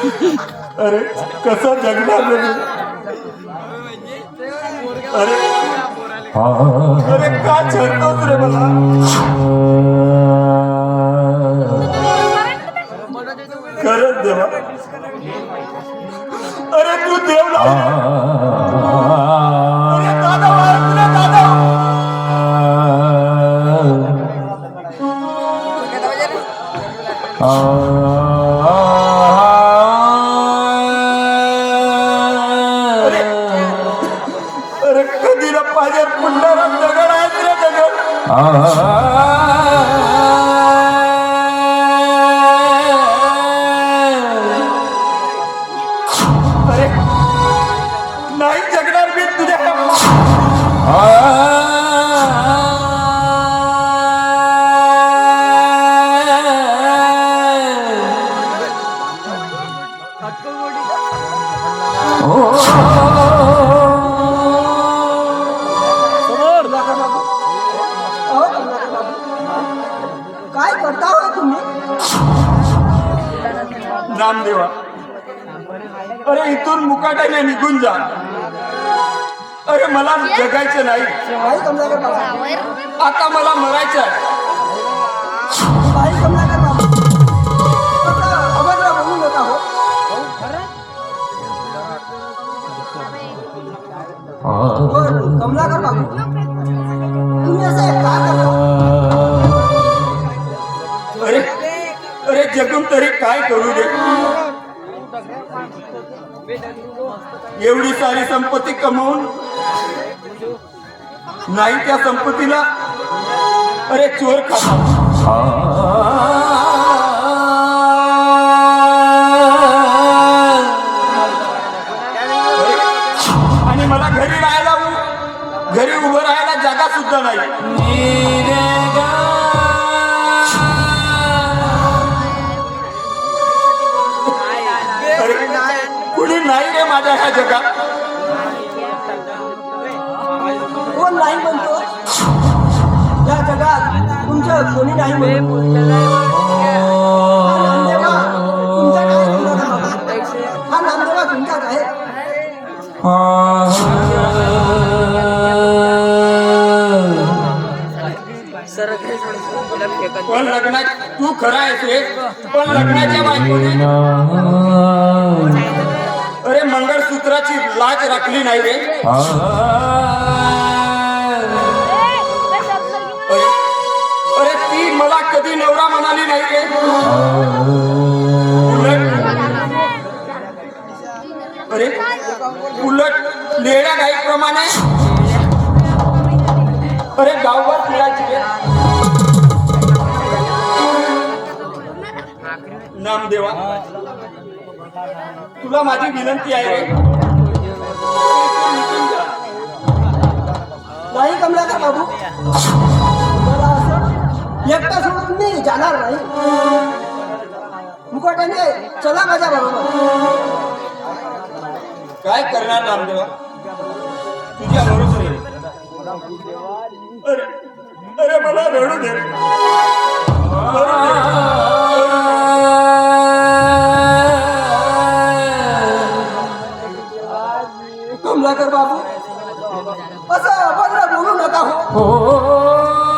अरे कसं जगणार? अरे अरे का छळतोस रे मला खरंच देवा अरे तू देव नाही. नाही जगणार मी तुझ्या अहो, करता हो तुम्ही? नामदेवा. अरे इथून मुकाट्याने निघून जा. अरे मला जगायचं नाही. बाई कमलाकर बाबू. आता मला मरायचं आहे. हो. कमलाकर बाबू. तुम्ही असं का जगून तरी काय करू दे? एवढी सारी संपत्ती कमवून? नाही त्या संपत्तीला? अरे चोर खा. आणि मला घरी राहायला घरी उभं राहायला जागा सुद्धा नाही. कुणी नाही रे माझ्या ह्या जगात. कोण नाही म्हणतो? या जगात तुमचं कोणी नाही हा नामदेवा? हा आहे पण लग्नात तू खरा आहेस पण लग्नाच्या बायकोने मंगळसूत्राची लाज राखली नाही रे अरे अरे ती मला कधी नवरा म्हणाली नाही रे उलट अरे उलट लेड्या गाईप्रमाणे. अरे गावभर फिरायची रे. नामदेवा तुला माझी विनंती आहे नाही कमला का बाबू? एकटा सोडून मी जाणार नाही. मुकोट्याने चला माझ्या बरोबर काय करणार नामदेवा? तुझ्या बरोबर अरे अरे मला रडू दे रडू दे. कमलाकर बाबू? असं अभद्र बोलू नका हो.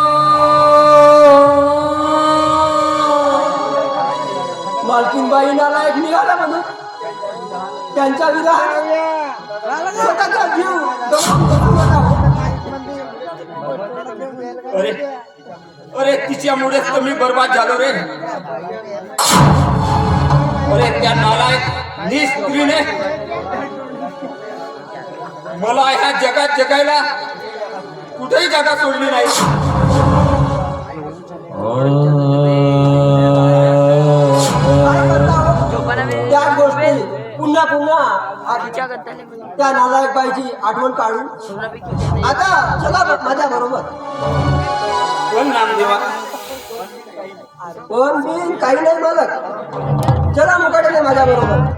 मालकीनबाई नालायक निघाला म्हणून. त्यांच्या स्वतःचा जीव? हो. अरे अरे तिच्यामुळेच तर मी बर्बाद झालो रे. अरे त्या नालायक निस्त्रीने मला ह्या जगात जगायला कुठेही जागा सोडली नाही? त्या गोष्टी. पुन्हा पुन्हा. त्या नालायक बाईची आठवण काढून आता चला माझ्या बरोबर. कोण नामदेवा कोण बिन काही नाही मालक चला मुकाट्याने माझ्या बरोबर.